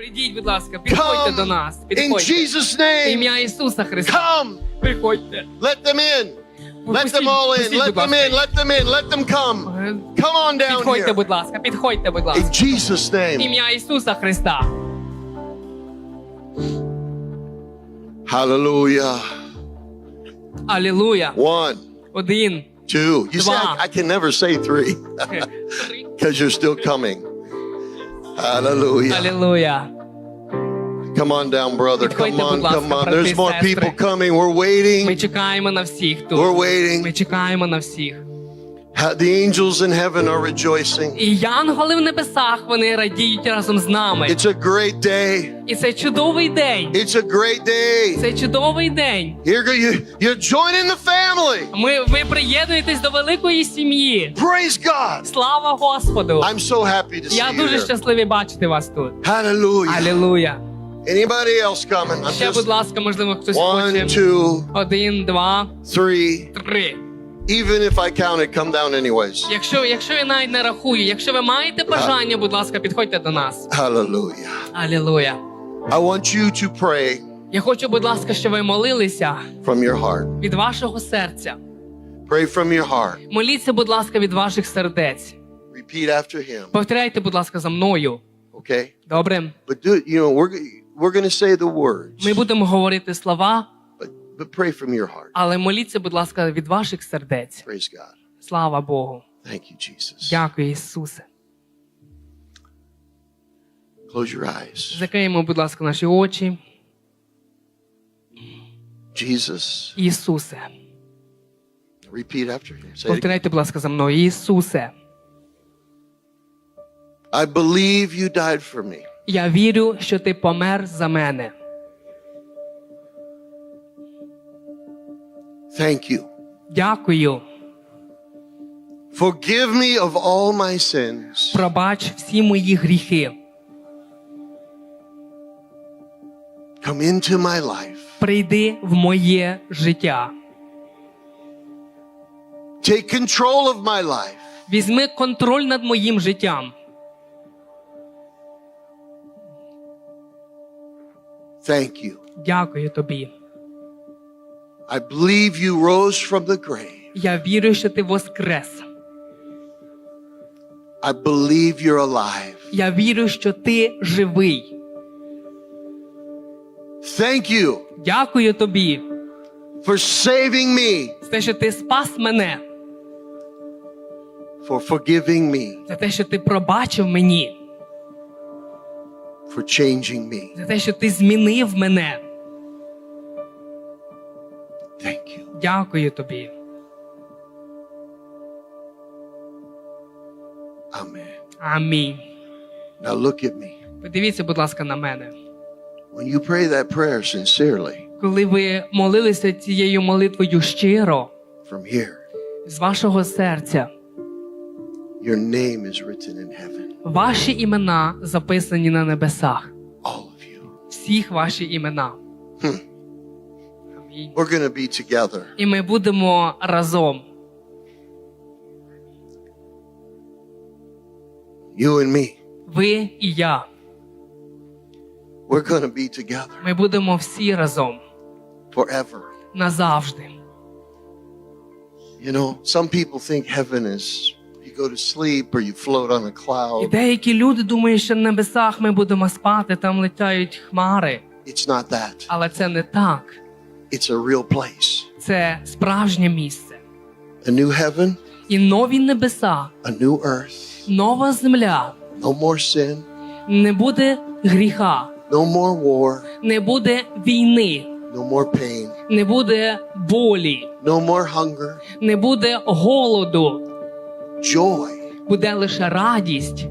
Прийдіть, будь ласка, підходьте до Come нас. in Підходьте. Jesus' name. Ім'я Ісуса Христа. Come. Приходьте. Let them in. Let Пустіть- them all in. пустіть, Let будь them ласка. in. Let them in. Let them come. Е, Come on down Підходьте, here. будь ласка, підходьте, будь ласка. In Jesus' name. Ім'я Ісуса Христа. Hallelujah. Алілуя. One, Один. two. You see, I, Два. I can never say three Три. because you're still coming. Hallelujah. Алілуя. Come on down, brother. Підходьте, Come on, будь ласка, come on. брати There's і more сестри. people coming. We're Ми waiting. чекаємо на всіх We're тут. Ми waiting. чекаємо на всіх. The angels in heaven are rejoicing. І янголи в небесах вони радіють разом з нами. It's a great day. І це чудовий день. It's a great day. Це чудовий день. Here go you. You're joining the family. Ми ви приєднуєтесь до великої сім'ї. Praise God. Слава Господу! I'm so happy to see Я you дуже here. щасливий бачити вас тут. Hallelujah. Алілуя! Anybody else coming? I'm Ще, just будь ласка, можливо, хтось one, хоче. two, Один, два, three. три. Even if I count it, come down anyways. Якщо, якщо я навіть не рахую, якщо ви маєте бажання, будь ласка, підходьте до нас. Hallelujah. Алілуя! I want you to pray Я хочу, будь ласка, щоб ви молилися from your heart. від вашого серця. Pray from your heart. Моліться, будь ласка, від ваших сердець. Repeat after him. Повторяйте, будь ласка, за мною. Okay? Добре? But do you know we're we're going to say the words. Ми будемо говорити слова, But, pray from your heart. але моліться, будь ласка, від ваших сердець. Praise God. Слава Богу. Thank you, Jesus. Дякую, Ісусе. Close your eyes. Закриємо, будь ласка, наші очі. Jesus. Ісусе. Repeat after him. Say it again. Повторяйте, будь ласка, за мною. Ісусе. I believe you died for me. Я вірю, що ти помер за мене. Thank you. Дякую. Forgive me of all my sins. Пробач всі мої гріхи. Come into my life. Прийди в моє життя. Take control of my life. Візьми контроль над моїм життям. Thank you. Дякую тобі. I believe you rose from the grave. Я вірю, що ти воскрес. I believe you're alive. Я вірю, що ти живий. Thank you Дякую тобі for saving me, за те, що ти спас мене, for forgiving me, за те, що ти пробачив мені, for changing me. за те, що ти змінив мене. Дякую тобі. Amen. Амінь. Now look at me. Подивіться, будь ласка, на мене. When you pray that prayer sincerely Коли ви молилися цією молитвою щиро, from here, з вашого серця, your name is written in heaven. ваші імена записані на небесах. All of you. Всіх ваші імена. Hmm. We're going to be together. І ми будемо разом. You and me. Ви і я. We're going to be together Ми будемо всі разом forever. назавжди. You know, some people think heaven is you go to sleep or you float on a І cloud. деякі люди думають, що на небесах ми будемо спати, там летають хмари. It's not that. Але це не так. It's a real place. Це справжнє місце. A new heaven, І нові небеса, a new earth. нова земля. No more sin, Не буде гріха, no more war, не буде війни, no more pain, не буде болі, no more hunger. не буде голоду. Joy, Буде лише радість.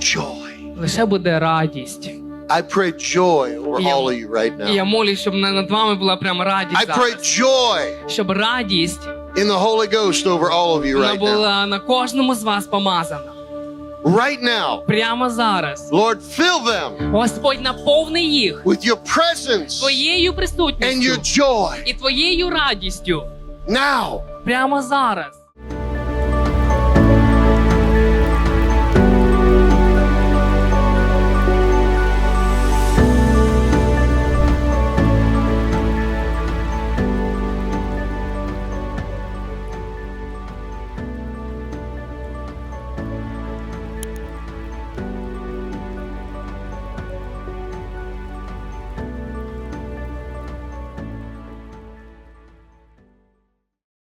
joy. Лише буде радість. I pray joy over all of you right І я now. молюсь, щоб над вами була прямо I радість. pray joy Щоб радість in the Holy Ghost over all of you right now. була на кожному з вас помазана. Right now, Прямо зараз. Lord, fill them Господь наповни їх with your presence твоєю and your joy і твоєю радістю. now. Прямо зараз.